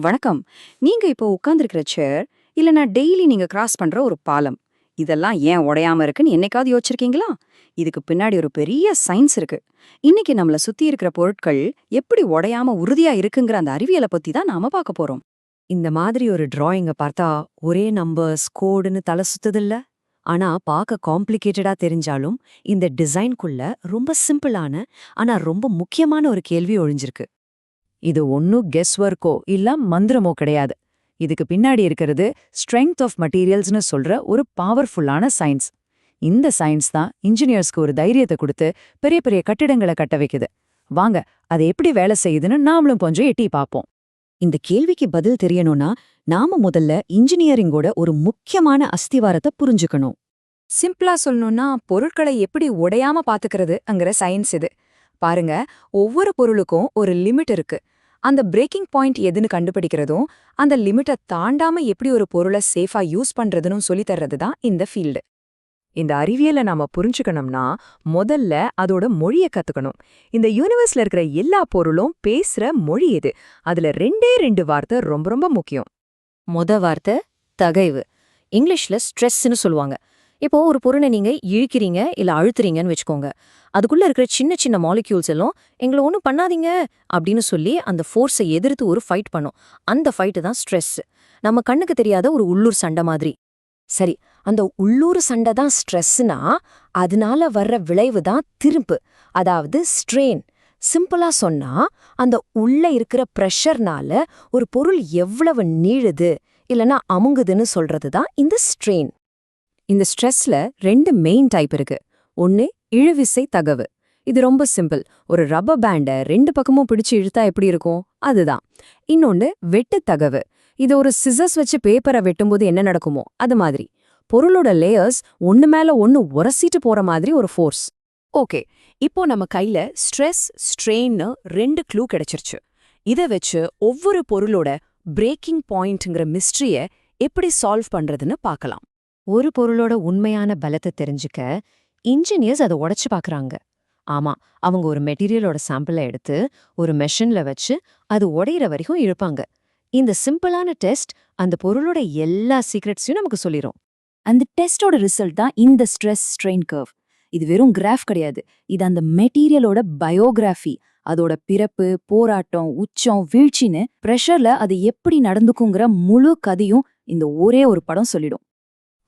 வணக்கம். நீங்க இப்போ உட்கார்ந்திருக்கிற சேர் இல்லனா டெய்லி நீங்க கிராஸ் பண்ற ஒரு பாலம். இதெல்லாம் ஏன் உடையாம இருக்குன்னு என்னைக்காவது யோசிச்சிருக்கீங்களா? இதுக்கு பின்னாடி ஒரு பெரிய சயின்ஸ் இருக்கு. இன்னைக்கு நம்மள சுத்தி இருக்கிற பொருட்கள் எப்படி உடையாம உறுதியா இருக்குங்கிற அந்த அறிவியலை பத்தி தான் நாம பார்க்க போறோம். இந்த மாதிரி ஒரு டிராயிங்க பார்த்தா ஒரே நம்பர்ஸ் கோடுன்னு தலை சுத்துதில்ல ஆனா பார்க்க காம்ப்ளிகேட்டடா தெரிஞ்சாலும் இந்த டிசைன்குள்ள ரொம்ப சிம்பிளான ஆனா ரொம்ப முக்கியமான ஒரு கேள்வி ஒழிஞ்சிருக்கு. இது ஒன்னும் கெஸ் ஒர்க்கோ இல்ல மந்திரமோ கிடையாது. இதுக்கு பின்னாடி இருக்கிறது ஸ்ட்ரென்த் ஆஃப் மெட்டீரியல்ஸ்னு சொல்ற ஒரு பவர்ஃபுல்லான சயின்ஸ் இந்த சயின்ஸ் தான் இன்ஜினியர்ஸ்க்கு ஒரு தைரியத்தை கொடுத்து பெரிய பெரிய கட்டிடங்களை கட்ட வைக்குது. வாங்க அது எப்படி வேலை செய்யுதுன்னு நாமளும் கொஞ்சம் எட்டி பார்ப்போம். இந்த கேள்விக்கு பதில் தெரியணும்னா நாம முதல்ல இன்ஜினியரிங்கோட ஒரு முக்கியமான அஸ்திவாரத்தை புரிஞ்சுக்கணும். சிம்பிளா சொல்லணும்னா பொருட்களை எப்படி உடையாம பாத்துக்கிறதுங்கிற சயின்ஸ் இது. பாருங்க ஒவ்வொரு பொருளுக்கும் ஒரு லிமிட் இருக்கு. அந்த பிரேக்கிங் பாயிண்ட் எதுன்னு கண்டுபிடிக்கிறதும் அந்த லிமிட்டை தாண்டாம எப்படி ஒரு பொருளை சேஃபா யூஸ் பண்றதுன்னு சொல்லித் தர்றது தான் இந்த ஃபீல்டு இந்த அறிவியலை நாம புரிஞ்சுக்கணும்னா முதல்ல அதோட மொழிய கத்துக்கணும். இந்த யூனிவர்ஸ்ல இருக்கிற எல்லா பொருளும் பேசுற மொழி இது அதுல ரெண்டே ரெண்டு வார்த்தை ரொம்ப ரொம்ப முக்கியம். மொத வார்த்தை தகைவு. இங்கிலீஷ்ல ஸ்ட்ரெஸ்ன்னு சொல்லுவாங்க. இப்போ ஒரு பொருளை நீங்க இழுக்கிறீங்க இல்ல அழுத்துறீங்கன்னு வச்சுக்கோங்க. அதுக்குள்ள இருக்கிற சின்ன சின்ன மாலிக்யூல்ஸ் எல்லாம் எங்களை ஒன்றும் பண்ணாதீங்க அப்படின்னு சொல்லி அந்த ஃபோர்ஸை எதிர்த்து ஒரு ஃபைட் பண்ணும். அந்த ஃபைட்டு தான் ஸ்ட்ரெஸ் நம்ம கண்ணுக்கு தெரியாத ஒரு உள்ளூர் சண்டை மாதிரி. சரி அந்த உள்ளூர் சண்டை தான் ஸ்ட்ரெஸ்னா அதனால வர்ற விளைவு தான் திரும்பு அதாவது ஸ்ட்ரெயின் சிம்பிளா சொன்னா அந்த உள்ள இருக்கிற ப்ரெஷர்னால ஒரு பொருள் எவ்வளவு நீழுது இல்லனா அமுங்குதுன்னு சொல்றது தான் இந்த ஸ்ட்ரெயின் இந்த ஸ்ட்ரெஸ்ல ரெண்டு மெயின் டைப் இருக்கு. ஒன்னு இழுவிசை தகவு. இது ரொம்ப சிம்பிள் ஒரு ரப்பர் பேண்ட ரெண்டு பக்கமும் பிடிச்சு இழுத்தா எப்படி இருக்கும்? அதுதான். இன்னொன்னு வெட்டு தகவு. இது ஒரு சிசர்ஸ் வச்சு பேப்பரை வெட்டும்போது என்ன நடக்குமோ அது மாதிரி. பொருளோட லேயர்ஸ் ஒன்னு மேல ஒன்னு உரசிட்டு போற மாதிரி ஒரு ஃபோர்ஸ் ஓகே. இப்போ நம்ம கையில ஸ்ட்ரெஸ் ஸ்ட்ரெயின்னு ரெண்டு க்ளூ கிடைச்சிருச்சு. இத வச்சு ஒவ்வொரு பொருளோட பிரேக்கிங் பாயிண்ட்ங்கிற மிஸ்ட்ரிய எப்படி சால்வ் பண்றதுன்னு பார்க்கலாம். ஒரு பொருளோட உண்மையான பலத்தை தெரிஞ்சுக்க இன்ஜினியர்ஸ் அதை உடச்சு பார்க்கறாங்க ஆமா அவங்க ஒரு மெட்டீரியலோட சாம்பிளை எடுத்து ஒரு மெஷின்ல வச்சு அது உடையிற வரைக்கும் இழுப்பாங்க. இந்த சிம்பிளான டெஸ்ட் அந்த பொருளோட எல்லா சீக்ரெட்ஸையும் நமக்கு சொல்லிரும். அந்த டெஸ்டோட ரிசல்ட் தான் இந்த ஸ்ட்ரெஸ் ஸ்ட்ரெயின் கர்வ் இது வெறும் கிராஃப் கிடையாது. இது அந்த மெட்டீரியலோட பயோகிராஃபி அதோட பிறப்பு போராட்டம் உச்சம் வீழ்ச்சின்னு ப்ரெஷர்ல அது எப்படி நடந்துக்குங்கிற முழு கதையும் இந்த ஒரே ஒரு படம் சொல்லிடும்.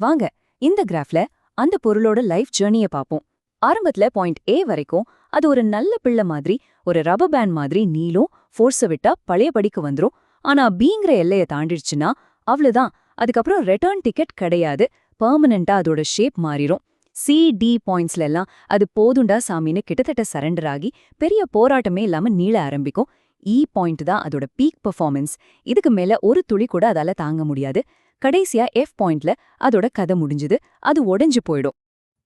வாங்க இந்த கிராஃப்ல அந்த பொருளோட லைஃப் ஜேர்னிய பார்ப்போம். ஆரம்பத்துல பாயிண்ட் ஏ வரைக்கும் அது ஒரு நல்ல பிள்ளை மாதிரி ஒரு ரப்பர் பேண்ட் மாதிரி நீளும் ஃபோர்ஸ விட்டா பழையபடிக்கு வந்துரும். ஆனா பீங்கிற எல்லைய தாண்டிடுச்சுன்னா அவ்வளவுதான். அதுக்கப்புறம் ரிட்டர்ன் டிக்கெட் கிடையாது பெர்மனண்டா அதோட ஷேப் மாறிடும் சி டி பாயிண்ட்ஸ்ல எல்லாம் அது போதுண்டா சாமின்னு கிட்டத்தட்ட சரண்டர் ஆகி பெரிய போராட்டமே இல்லாம நீள ஆரம்பிக்கும். E இ பாயிண்ட் தான் அதோட பீக் பெர்ஃபார்மன்ஸ் இதுக்கு மேல ஒரு துளி கூட அதால தாங்க முடியாது. கடைசியா எஃப் பாயிண்ட்ல அதோட கதை முடிஞ்சுது. அது உடைஞ்சு போயிடும்.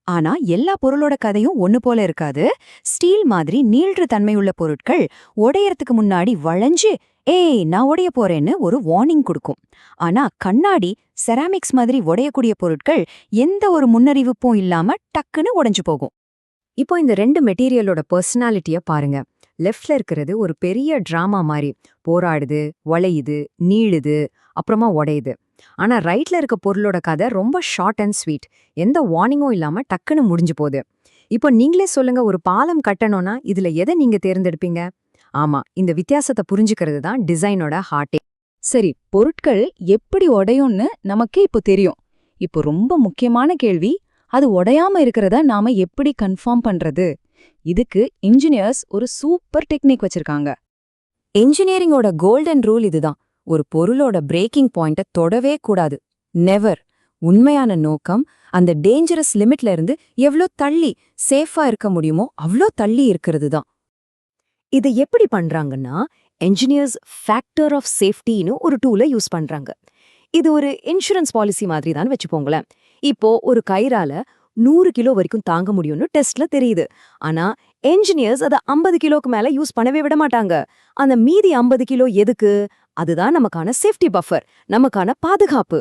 ஆனா எல்லா பொருளோட கதையும் ஒன்னு போல இருக்காது. ஸ்டீல் மாதிரி நீள்ற தன்மையுள்ள பொருட்கள் உடையறதுக்கு முன்னாடி வளைஞ்சு ஏய் நான் உடைய போறேன்னு ஒரு வார்னிங் கொடுக்கும். ஆனா கண்ணாடி செராமிக்ஸ் மாதிரி உடையக்கூடிய பொருட்கள் எந்த ஒரு முன்னறிவிப்பும் இல்லாம டக்குன்னு உடைஞ்சு போகும். இப்போ இந்த ரெண்டு மெட்டீரியலோட பர்சனாலிட்டிய பாருங்க. லெஃப்ட்ல இருக்கிறது ஒரு பெரிய டிராமா மாதிரி. போராடுது வளையுது நீளுது அப்புறமா உடையுது. ஆனா ரைட்ல இருக்க பொருளோட கதை ரொம்ப ஷார்ட் அண்ட் ஸ்வீட் எந்த வார்னிங்கும் இல்லாம டக்குன்னு முடிஞ்சு போகுது. இப்போ நீங்களே சொல்லுங்க ஒரு பாலம் கட்டணும்னா இதுல எதை நீங்க தேர்ந்தெடுப்பீங்க? ஆமா இந்த வித்தியாசத்தை புரிஞ்சுக்கிறது தான் டிசைனோட ஹார்ட்டே சரி பொருட்கள் எப்படி உடையும்னு நமக்கே இப்போ தெரியும். இப்போ ரொம்ப முக்கியமான கேள்வி அது உடையாம இருக்கிறத நாம எப்படி கன்ஃபார்ம் பண்றது? இதுக்கு இன்ஜினியர்ஸ் ஒரு சூப்பர் டெக்னிக் வச்சிருக்காங்க. இன்ஜினியரிங்கோட கோல்டன் ரூல் இதுதான் ஒரு பொருளோட பிரேக்கிங் பாயிண்ட்டை தொடவே கூடாது. நெவர் உண்மையான நோக்கம் அந்த டேஞ்சரஸ் லிமிட்ல இருந்து எவ்ளோ தள்ளி சேஃபா இருக்க முடியுமோ அவ்ளோ தள்ளி இருக்கிறது தான். இதை எப்படி பண்றாங்கன்னா என்ஜினியர்ஸ் ஃபேக்டர் ஆஃப் சேஃப்டின்னு ஒரு டூலை யூஸ் பண்றாங்க. இது ஒரு இன்சூரன்ஸ் பாலிசி மாதிரி தான் வச்சுப்போங்களேன் இப்போ ஒரு கயிறால நூறு கிலோ வரைக்கும் தாங்க முடியும்னு டெஸ்ட்ல தெரியுது. ஆனா என்ஜினியர்ஸ் அதை ஐம்பது கிலோக்கு மேல யூஸ் பண்ணவே விட மாட்டாங்க. அந்த மீதி ஐம்பது கிலோ எதுக்கு? அதுதான் நமக்கான சேஃப்டி பஃபர் நமக்கான பாதுகாப்பு.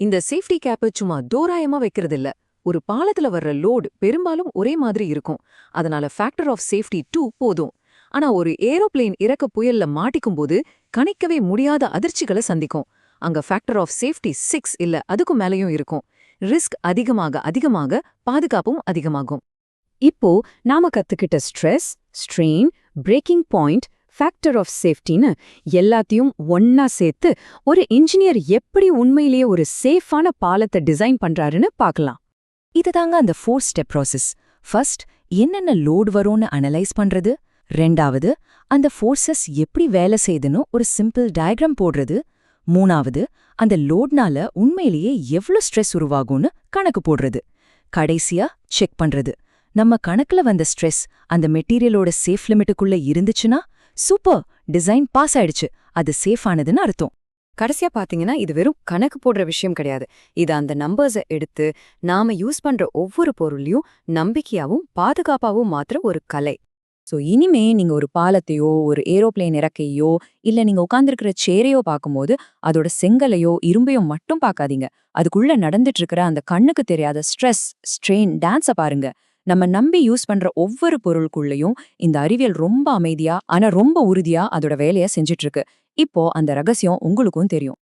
இந்த சேஃப்டி கேப்பை சும்மா தோராயமா வைக்கிறது இல்ல ஒரு பாலத்துல வர்ற லோடு பெரும்பாலும் ஒரே மாதிரி இருக்கும். அதனால ஃபேக்டர் ஆஃப் சேஃப்டி டூ போதும். ஆனா ஒரு ஏரோப்ளேன் இறக்க புயல்ல மாட்டிக்கும் போது கணிக்கவே முடியாத அதிர்ச்சிகளை சந்திக்கும். அங்க ஃபேக்டர் ஆஃப் சேஃப்டி சிக்ஸ் இல்ல அதுக்கும் மேலயும் இருக்கும். ரிஸ்க் அதிகமாக அதிகமாக பாதுகாப்பும் அதிகமாகும். இப்போ நாம கத்துக்கிட்ட stress strain breaking point factor of சேஃப்டின்னு எல்லாத்தையும் ஒன்னா சேர்த்து ஒரு இன்ஜினியர் எப்படி உண்மையிலேயே ஒரு சேஃபான பாலத்தை டிசைன் பண்றாருன்னு பார்க்கலாம். இதுதாங்க அந்த ஃபோர் ஸ்டெப் ப்ராசஸ் ஃபர்ஸ்ட் என்னென்ன லோடு வரும்னு அனலைஸ் பண்றது? ரெண்டாவது அந்த ஃபோர்ஸஸ் எப்படி வேலை செய்யுதுன்னு ஒரு சிம்பிள் டயக்ராம் போடுறது? மூணாவது அந்த லோட்னால உண்மையிலேயே எவ்ளோ ஸ்ட்ரெஸ் உருவாகும்னு கணக்கு போடுறது. கடைசியா செக் பண்றது. நம்ம கணக்குல வந்த ஸ்ட்ரெஸ் அந்த மெட்டீரியலோட சேஃப் லிமிட்டுக்குள்ள இருந்துச்சுன்னா சூப்பர். டிசைன் பாஸ் ஆயிடுச்சு. அது சேஃப் ஆனதுன்னு அர்த்தம். கடைசியா பாத்தீங்கன்னா இது வெறும் கணக்கு போடுற விஷயம் கிடையாது. இது அந்த நம்பர்ஸை எடுத்து நாம யூஸ் பண்ற ஒவ்வொரு பொருளையும் நம்பிக்கையாவும் பாதுகாப்பாவும் மாத்துற ஒரு கலை. சோ இனிமே நீங்க ஒரு பாலத்தையோ ஒரு ஏரோப்ளேன் இறக்கையோ இல்ல நீங்க உட்காந்துருக்கிற சேரையோ பார்க்கும்போது அதோட செங்கலையோ இரும்பையோ மட்டும் பார்க்காதீங்க அதுக்குள்ள நடந்துட்டு இருக்கிற அந்த கண்ணுக்கு தெரியாத ஸ்ட்ரெஸ் ஸ்ட்ரெயின் டான்ஸ பாருங்க. நம்ம நம்பி யூஸ் பண்ற ஒவ்வொரு பொருளுக்குள்ளயும் இந்த அறிவியல் ரொம்ப அமைதியா ஆனா ரொம்ப உறுதியா அதோட வேலைய செஞ்சுட்டு இருக்கு இப்போ அந்த ரகசியம் உங்களுக்கும் தெரியும்.